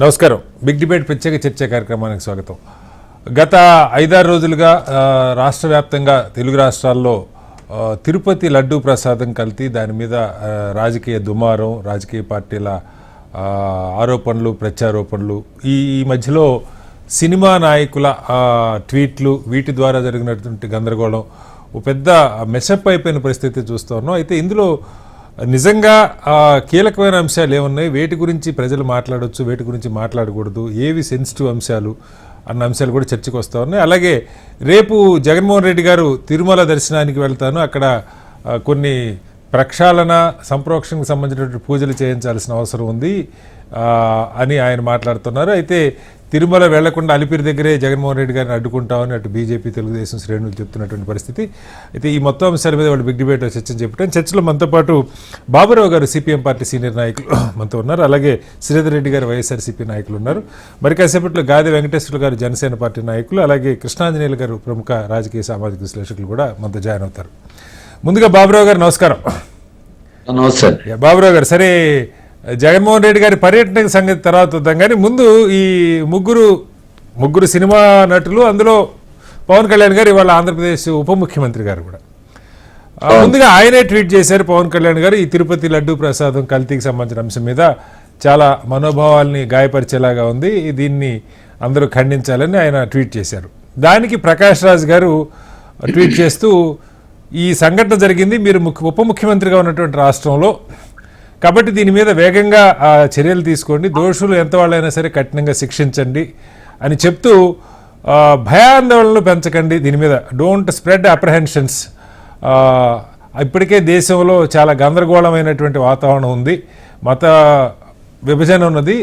నమస్కారం. Big debate ప్రత్యేక చర్చ కార్యక్రమానికి స్వాగతం. గత ఐదారు రోజులుగా రాష్ట్ర వ్యాప్తంగా తెలుగు రాష్ట్రాల్లో తిరుపతి లడ్డూ ప్రసాదం కల్తీ దాని మీద రాజకీయ దుమారం రాజకీయ పార్టీల ఆరోపణలు ప్రత్యారోపణలు ఈ మధ్యలో సినిమా నాయకుల ట్వీట్లు వీటి ద్వారా జరిగినటువంటి గందరగోళం ఓ పెద్ద మెషప్ అయిపోయిన పరిస్థితి చూస్తూ ఉన్నాం. అయితే ఇందులో నిజంగా కీలకమైన అంశాలు ఏమున్నాయి? వేటి గురించి ప్రజలు మాట్లాడొచ్చు వేటి గురించి మాట్లాడకూడదు ఏవి సెన్సిటివ్ అంశాలు అన్న అంశాలు కూడా చర్చకు వస్తూ ఉన్నాయి. అలాగే రేపు జగన్మోహన్ రెడ్డి గారు తిరుమల దర్శనానికి వెళ్తాను. అక్కడ కొన్ని ప్రక్షాళన సంప్రోక్షణకు సంబంధించినటువంటి పూజలు చేయించాల్సిన అవసరం ఉంది అని ఆయన మాట్లాడుతున్నారు. అయితే తిరుమల వెళ్ళకుండా అలిపిరి దగ్గరే జగన్మోహన్ రెడ్డి గారిని అడ్డుకుంటామని అటు బీజేపీ తెలుగుదేశం శ్రేణులు చెప్తున్నటువంటి పరిస్థితి. అయితే ఈ మొత్తం అంశాల మీద వాళ్ళు బిగ్ డిబేట్ చర్చ చెప్పడం చర్చలో మనతో పాటు బాబురావు గారు సిపిఎం పార్టీ సీనియర్ నాయకులు మనతో ఉన్నారు. అలాగే శ్రీధర్ రెడ్డి గారు వైఎస్ఆర్సీపీ నాయకులు ఉన్నారు. మరి కాసేపట్లో గాది వెంకటేశ్వర గారు జనసేన పార్టీ నాయకులు అలాగే కృష్ణాంజనేయులు గారు ప్రముఖ రాజకీయ సామాజిక విశ్లేషకులు కూడా మనతో జాయిన్ అవుతారు. ముందుగా బాబురావు గారు నమస్కారం. నమస్తే. బాబురావు గారు సరే జగన్మోహన్ రెడ్డి గారి పర్యటన సంగతి తర్వాత చూద్దాం. కానీ ముందు ఈ ముగ్గురు ముగ్గురు సినిమా నటులు అందులో పవన్ కళ్యాణ్ గారు ఇవాళ ఆంధ్రప్రదేశ్ ఉప ముఖ్యమంత్రి గారు కూడా. ముందుగా ఆయనే ట్వీట్ చేశారు పవన్ కళ్యాణ్ గారు. ఈ తిరుపతి లడ్డు ప్రసాదం కల్తీకి సంబంధించిన అంశం మీద చాలా మనోభావాల్ని గాయపరిచేలాగా ఉంది. దీన్ని అందరూ ఖండించాలని ఆయన ట్వీట్ చేశారు. దానికి ప్రకాష్ రాజ్ గారు ట్వీట్ చేస్తూ ఈ సంఘటన జరిగింది. మీరు ముఖ్య ఉప ముఖ్యమంత్రిగా ఉన్నటువంటి రాష్ట్రంలో కాబట్టి దీని మీద వేగంగా చర్యలు తీసుకోండి. దోషులు ఎంత వాళ్ళైనా సరే కఠినంగా శిక్షించండి అని చెప్తూ భయాందోళనలు పెంచకండి దీని మీద. డోంట్ స్ప్రెడ్ అప్రహెన్షన్స్ ఇప్పటికే దేశంలో చాలా గందరగోళమైనటువంటి వాతావరణం ఉంది. మత విభజన ఉన్నది.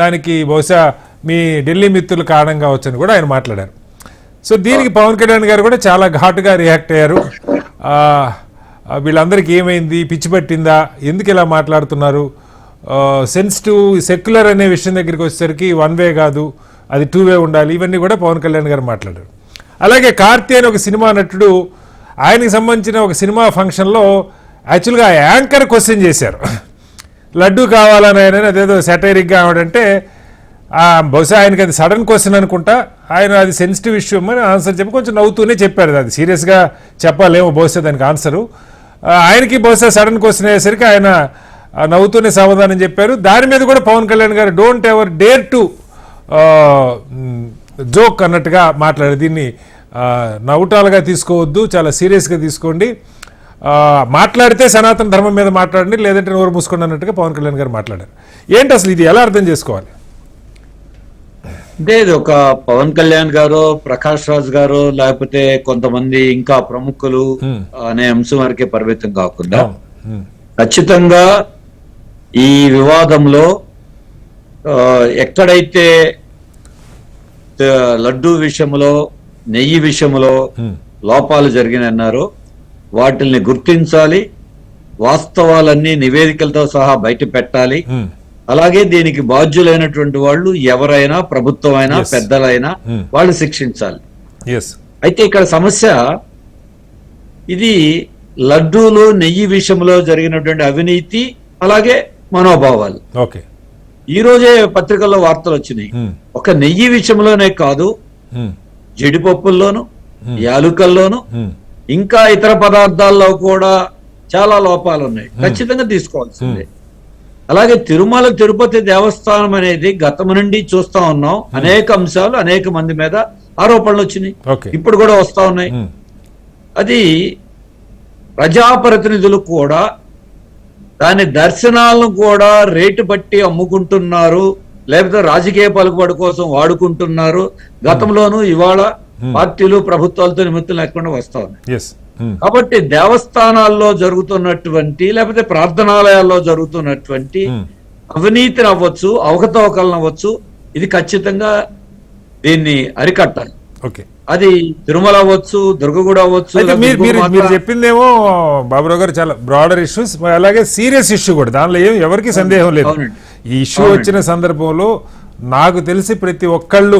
దానికి బహుశా మీ ఢిల్లీ మిత్రులు కారణం కావచ్చని కూడా ఆయన మాట్లాడారు. సో దీనికి పవన్ కళ్యాణ్ గారు కూడా చాలా ఘాటుగా రియాక్ట్ అయ్యారు. వీళ్ళందరికీ ఏమైంది? పిచ్చి పట్టిందా? ఎందుకు ఇలా మాట్లాడుతున్నారు? సెన్సిటివ్ సెక్యులర్ అనే విషయం దగ్గరికి వచ్చేసరికి వన్ వే కాదు అది టూ వే ఉండాలి. ఇవన్నీ కూడా పవన్ కళ్యాణ్ గారు మాట్లాడారు. అలాగే కార్తీ అని ఒక సినిమా నటుడు ఆయనకి సంబంధించిన ఒక సినిమా ఫంక్షన్లో యాక్చువల్గా యాంకర్ క్వశ్చన్ చేశారు. లడ్డు కావాలని ఆయన అదేదో సెటైరిక్గా ఆవిడంటే బహుశా ఆయనకి అది సడన్ క్వశ్చన్ అనుకుంటా. ఆయన అది సెన్సిటివ్ ఇష్యూ అని ఆన్సర్ చెప్పి కొంచెం నవ్వుతూనే చెప్పారు. అది సీరియస్గా చెప్పాలేమో బహుశా దానికి ఆన్సరు ఆయనకి బహుశా సడన్ క్వశ్చన్ అయ్యేసరికి ఆయన నవ్వుతూనే సమాధానం చెప్పారు. దాని మీద కూడా Pawan Kalyan garu don't ever dare to joke అన్నట్టుగా మాట్లాడారు. దీన్ని నవ్వుటాలుగా తీసుకోవద్దు చాలా సీరియస్గా తీసుకోండి. మాట్లాడితే సనాతన ధర్మం మీద మాట్లాడండి లేదంటే నోరు మూసుకోండి అన్నట్టుగా పవన్ కళ్యాణ్ గారు మాట్లాడారు. ఏంటి అసలు ఇది ఎలా అర్థం చేసుకోవాలి? అంటే ఇది ఒక పవన్ కళ్యాణ్ గారు ప్రకాష్ రాజ్ గారు లేకపోతే కొంతమంది ఇంకా ప్రముఖులు. అనే అంశం వరకే పరిమితం కాకుండా. ఖచ్చితంగా ఈ వివాదంలో ఎక్కడైతే లడ్డూ విషయంలో నెయ్యి విషయంలో. లోపాలు జరిగినన్నారో వాటిల్ని గుర్తించాలి వాస్తవాలన్నీ నివేదికలతో సహా బయట పెట్టాలి. అలాగే దీనికి బాధ్యులైనటువంటి వాళ్ళు ఎవరైనా ప్రభుత్వమైనా. పెద్దలైనా Hmm. వాళ్ళు శిక్షించాలి అయితే ఇక్కడ సమస్య ఇది లడ్డూలు నెయ్యి విషయంలో జరిగినటువంటి అవినీతి అలాగే మనోభావాలు ఓకే ఈ రోజే పత్రికల్లో వార్తలు వచ్చినాయి ఉమ్. ఒక నెయ్యి విషయంలోనే కాదు ఉమ్. జీడిపప్పుల్లోను Hmm. యాలుకల్లోను. ఇంకా ఇతర పదార్థాల్లో కూడా చాలా లోపాలు ఉన్నాయి ఖచ్చితంగా తీసుకోవాల్సిందే అలాగే తిరుమల తిరుపతి దేవస్థానం అనేది గతం నుండి చూస్తా ఉన్నాం. అనేక అంశాలు అనేక మంది మీద ఆరోపణలు వచ్చినాయి. ఇప్పుడు కూడా వస్తా ఉన్నాయి. ఉమ్. అది ప్రజాప్రతినిధులు కూడా దాని దర్శనాలను కూడా రేటు బట్టి అమ్ముకుంటున్నారు. లేకపోతే రాజకీయ పలుకుబడి కోసం వాడుకుంటున్నారు. గతంలోనూ ఇవాళ పార్టీలు ప్రభుత్వాలతో నిమిత్తం లేకుండా వస్తా ఉన్నాయి ఉమ్. కాబట్టి దేవస్థానాల్లో జరుగుతున్నటువంటి లేకపోతే ప్రార్థనాలయాల్లో జరుగుతున్నటువంటి ఉమ్. అవినీతిని అవ్వచ్చు అవకతవకలను అవ్వచ్చు ఇది ఖచ్చితంగా దీన్ని అరికట్టాలి. ఓకే అది తిరుమల అవ్వచ్చు దుర్గగూడ అవ్వచ్చు మీరు చెప్పిందేమో బాబురావు గారు చాలా బ్రాడర్ ఇష్యూస్ అలాగే సీరియస్ ఇష్యూ కూడా. దానిలో ఏం ఎవరికి సందేహం లేదు. ఈ ఇష్యూ వచ్చిన సందర్భంలో నాకు తెలిసి ప్రతి ఒక్కళ్ళు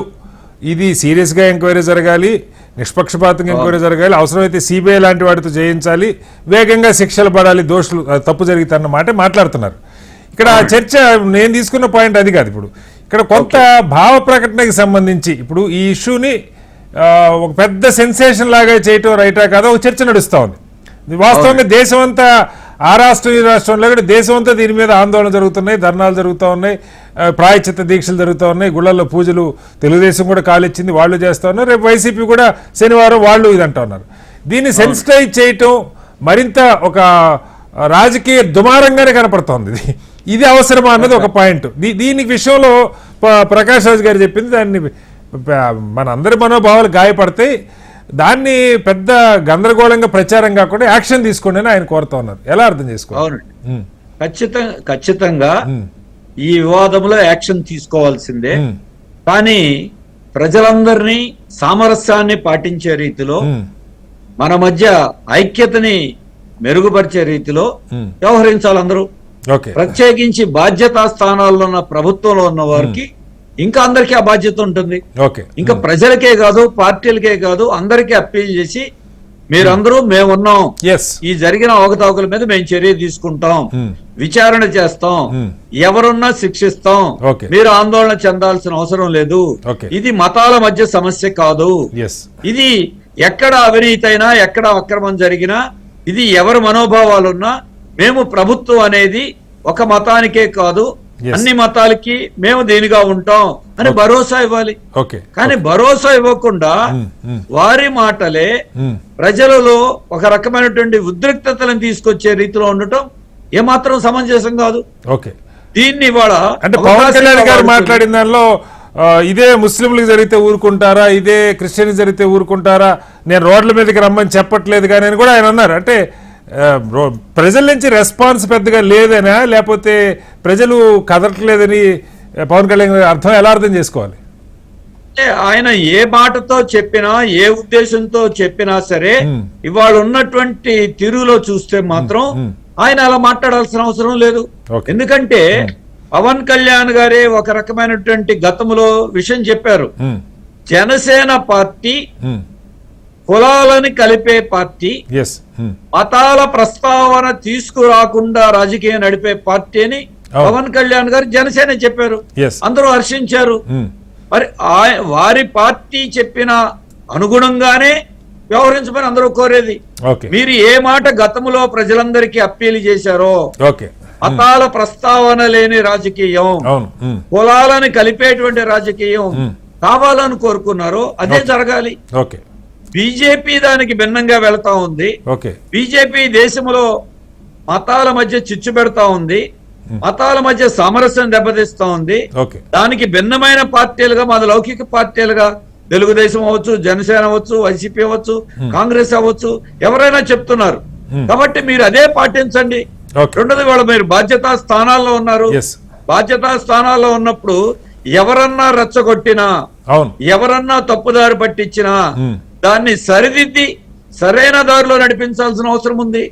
ఇది సీరియస్గా ఎంక్వైరీ జరగాలి నిష్పక్షపాతంగా ఎంక్వైరీ జరగాలి. అవసరమైతే సిబిఐ లాంటి వాటితో చేయించాలి వేగంగా శిక్షలు పడాలి దోషులు తప్పు జరిగితే మాట మాట్లాడుతున్నారు. ఇక్కడ చర్చ నేను తీసుకున్న పాయింట్ అది కాదు ఇప్పుడు. ఇక్కడ కొంత భావ ప్రకటనకి సంబంధించి ఇప్పుడు ఈ ఇష్యూని ఒక పెద్ద సెన్సేషన్ లాగా చేయటం రైటా కాదా? ఒక చర్చ నడుస్తా ఉంది. వాస్తవంగా దేశం అంతా ఆ రాష్ట్రం ఈ రాష్ట్రంలో కూడా దేశం అంతా దీని మీద ఆందోళన జరుగుతున్నాయి ధర్నాలు జరుగుతూ ఉన్నాయి ఆ, ప్రాయశ్చిత్త దీక్షలు జరుగుతూ ఉన్నాయి గుళ్ళల్లో పూజలు తెలుగుదేశం కూడా కాలిచ్చింది వాళ్ళు చేస్తూ ఉన్నారు. రేపు వైసీపీ కూడా శనివారం వాళ్ళు ఇది అంటూ ఉన్నారు. దీన్ని సెన్సిటైజ్ చేయటం మరింత ఒక రాజకీయ దుమారంగానే కనపడుతోంది. ఇది ఇది అవసరమా అన్నది ఒక పాయింట్. దీ- దీనికి విషయంలో ప్రకాష్ రాజ్ గారు చెప్పింది దాన్ని మన అందరి మనోభావాలు గాయపడతాయి. దాన్ని పెద్ద గందరగోళంగా ప్రచారం కాకుండా యాక్షన్ తీసుకోండి అని ఆయన కోరుతా ఉన్నారు. ఎలా అర్థం చేసుకోవాలి? ఖచ్చితంగా ఖచ్చితంగా ఈ వివాదంలో యాక్షన్ తీసుకోవాల్సిందే. కానీ ప్రజలందరినీ సామరస్యాన్ని పాటించే రీతిలో మన మధ్య ఐక్యతని మెరుగుపరిచే రీతిలో ఉమ్. వ్యవహరించాలి అందరూ ఓకే. ప్రత్యేకించి బాధ్యతా స్థానాల్లో ఉన్న ప్రభుత్వంలో ఉన్న వారికి ఇంకా అందరికీ ఆ బాధ్యత ఉంటుంది. ఓకే. ఇంకా ప్రజలకే కాదు పార్టీలకే కాదు అందరికీ అప్పీల్ చేసి మీరందరూ మేమున్నాం. ఈ జరిగిన అవకతవకల మీద మేము చర్య తీసుకుంటాం. విచారణ చేస్తాం. ఎవరున్నా శిక్షిస్తాం. మీరు ఆందోళన చెందాల్సిన అవసరం లేదు. ఇది మతాల మధ్య సమస్య కాదు. ఇది ఎక్కడ అవినీతి అయినా ఎక్కడ అక్రమం జరిగినా ఇది ఎవరి మనోభావాలున్నా మేము ప్రభుత్వం అనేది ఒక మతానికే కాదు. అన్ని మతాలకి మేము దీనిగా ఉంటాం అని భరోసా ఇవ్వాలి. ఓకే కానీ భరోసా ఇవ్వకుండా ఉమ్, ఉమ్, వారి మాటలే ఉమ్, ప్రజలలో ఒక రకమైనటువంటి ఉద్రిక్తతలను తీసుకొచ్చే రీతిలో ఉండటం ఏమాత్రం సమంజసం కాదు. ఓకే దీన్ని ఇవాళ అంటే పవన్ అవకాశంగా కళ్యాణ్ గారు వాడుకొని- మాట్లాడిన దానిలో ఇదే ముస్లింలకు జరిగితే ఊరుకుంటారా ఇదే క్రిస్టియన్ జరిగితే ఊరుకుంటారా నేను రోడ్ల మీదకి రమ్మని చెప్పట్లేదు కానీ అని కూడా ఆయన అన్నారు. అంటే ప్రజల నుంచి రెస్పాన్స్ పెద్దగా లేదనా లేకపోతే ప్రజలు కదలట్లేదని పవన్ కళ్యాణ్ గారి అర్థం ఎలా అర్థం చేసుకోవాలి? ఆయన ఏ మాటతో చెప్పినా ఏ ఉద్దేశంతో చెప్పినా సరే. ఇవాళ ఉన్నటువంటి తీరులో చూస్తే మాత్రం. ఆయన అలా మాట్లాడాల్సిన అవసరం లేదు. ఎందుకంటే పవన్ కళ్యాణ్ గారే ఒక రకమైనటువంటి గతంలో విషయం చెప్పారు. జనసేన పార్టీ కులాలని కలిపే పార్టీ ఉమ్, మతాల ప్రస్తావన తీసుకురాకుండా రాజకీయం నడిపే పార్టీ అని అవును. పవన్ కళ్యాణ్ గారు జనసేన చెప్పారు. అందరూ హర్షించారు. ఉమ్, మరి వారి పార్టీ చెప్పిన అనుగుణంగానే వ్యవహరించమని అందరూ కోరేది. మీరు ఏ మాట గతంలో ప్రజలందరికీ అప్పీల్ చేశారో ఓకే మతాల ప్రస్తావన లేని రాజకీయం కులాలను కలిపేటువంటి రాజకీయం Hmm. కావాలని కోరుకున్నారో అదే జరగాలి. ఓకే బీజేపీ దానికి భిన్నంగా వెళ్తా ఉంది. బీజేపీ దేశంలో మతాల మధ్య చిచ్చు పెడతా ఉంది. మతాల మధ్య సామరస్యం దెబ్బతీస్తా ఉంది. దానికి భిన్నమైన పార్టీలుగా మాది లౌకిక పార్టీలుగా తెలుగుదేశం అవ్వచ్చు జనసేన అవ్వచ్చు వైసీపీ అవ్వచ్చు కాంగ్రెస్ అవ్వచ్చు ఎవరైనా చెప్తున్నారు. కాబట్టి మీరు అదే పాటించండి. రెండోది వాళ్ళు మీరు బాధ్యతా స్థానాల్లో ఉన్నారు. బాధ్యతా స్థానాల్లో ఉన్నప్పుడు ఎవరన్నా రెచ్చగొట్టినా ఎవరన్నా తప్పుదారి పట్టించినా. దాన్ని సరిదిద్ది సరైన దారిలో నడిపించాల్సిన అవసరం ఉంది.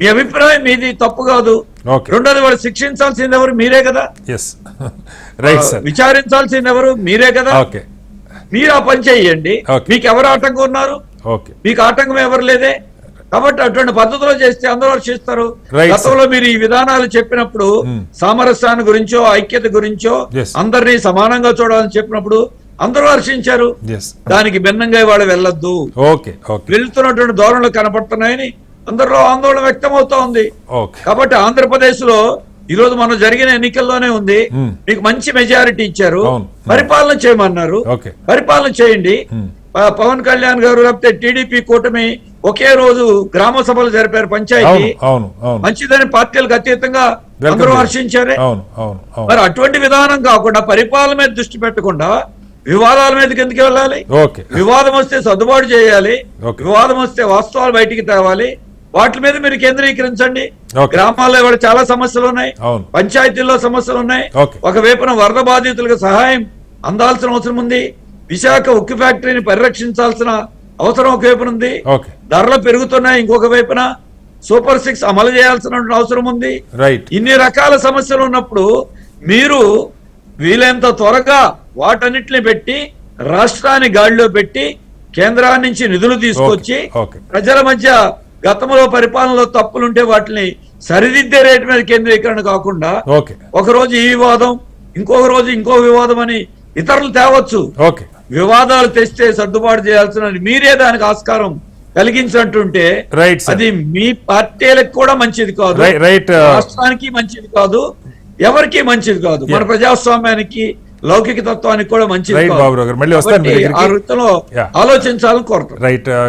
మీ అభిప్రాయం మీది తప్పు కాదు. రెండోది వాళ్ళు శిక్షించాల్సింది ఎవరు? మీరే కదా. ఎస్ రైట్ సార్ విచారించాల్సింది ఎవరు? మీరే కదా. మీరు ఆ పని చేయండి. మీకు ఎవరు ఆటంకం ఉన్నారు? మీకు ఆటంకం ఎవరు లేదే? కాబట్టి అటువంటి పద్ధతిలో చేస్తే అందరూ హర్షిస్తారు గతంలో మీరు ఈ విధానాలు చెప్పినప్పుడు Hmm. సామరస్యాన్ని గురించో ఐక్యత గురించో. అందరినీ సమానంగా చూడాలని చెప్పినప్పుడు అందరూ హర్షించారు. దానికి భిన్నంగా ఇవాళ వెళ్ళొద్దు. వెళ్తున్నటువంటి ధోరణులు కనపడుతున్నాయని అందరిలో ఆందోళన వ్యక్తం అవుతా ఉంది కాబట్టి ఆంధ్రప్రదేశ్లో ఈ రోజు మనం జరిగిన ఎన్నికల్లోనే ఉంది. Hmm. మీకు మంచి మెజారిటీ ఇచ్చారు. అవును. పరిపాలన చేయమన్నారు. పరిపాలన చేయండి. Hmm. పవన్ కళ్యాణ్ గారు లేకపోతే టీడీపీ కూటమి ఒకే రోజు గ్రామ సభలు జరిపారు పంచాయతీ. మంచిదని పార్టీలకు అతీతంగా అందరూ. హర్షించారే. మరి అటువంటి విధానం కాకుండా పరిపాలన మీద దృష్టి పెట్టకుండా వివాదాల మీదకి ఎందుకు వెళ్ళాలి? ఓకే. వివాదం వస్తే సర్దుబాటు చేయాలి. వివాదం వస్తే వాస్తవాలు బయటికి తేవాలి. వాటి మీద మీరు కేంద్రీకరించండి. గ్రామాల్లో కూడా చాలా సమస్యలు ఉన్నాయి. పంచాయతీల్లో సమస్యలు ఉన్నాయి. ఒకవైపున వరద బాధితులకు సహాయం అందాల్సిన అవసరం ఉంది. విశాఖ ఉక్కు ఫ్యాక్టరీని పరిరక్షించాల్సిన అవసరం ఒకవైపున ఉంది. ధరలు పెరుగుతున్నాయి. ఇంకొక వైపున సూపర్ సిక్స్ అమలు చేయాల్సిన అవసరం ఉంది. రైట్. ఇన్ని రకాల సమస్యలు ఉన్నప్పుడు మీరు వీలైనంత త్వరగా వాటన్నిటిని పెట్టి రాష్ట్రాన్ని గాడిలో పెట్టి కేంద్రాన్ని నుంచి నిధులు తీసుకొచ్చి. ప్రజల మధ్య గతంలో పరిపాలనలో తప్పులుంటే వాటిని సరిదిద్దే రేటు మీద కేంద్రీకరణ కాకుండా ఒక రోజు ఈ వివాదం ఇంకొక రోజు ఇంకో వివాదం అని ఇతరులు తేవచ్చు. ఓకే. వివాదాలు తెస్తే సర్దుబాటు చేయాల్సిన మీరే దానికి ఆస్కారం కలిగించినట్టుంటే అది మీ పార్టీలకు కూడా మంచిది కాదు. రైట్ రాష్ట్రానికి మంచిది కాదు. ఎవరికి మంచిది కాదు. మన ప్రజాస్వామ్యానికి లౌకిక తత్వానికి కూడా మంచిది మళ్ళీ ఆ వృత్తిలో. ఆలోచించాలని కోరుతాను రైట్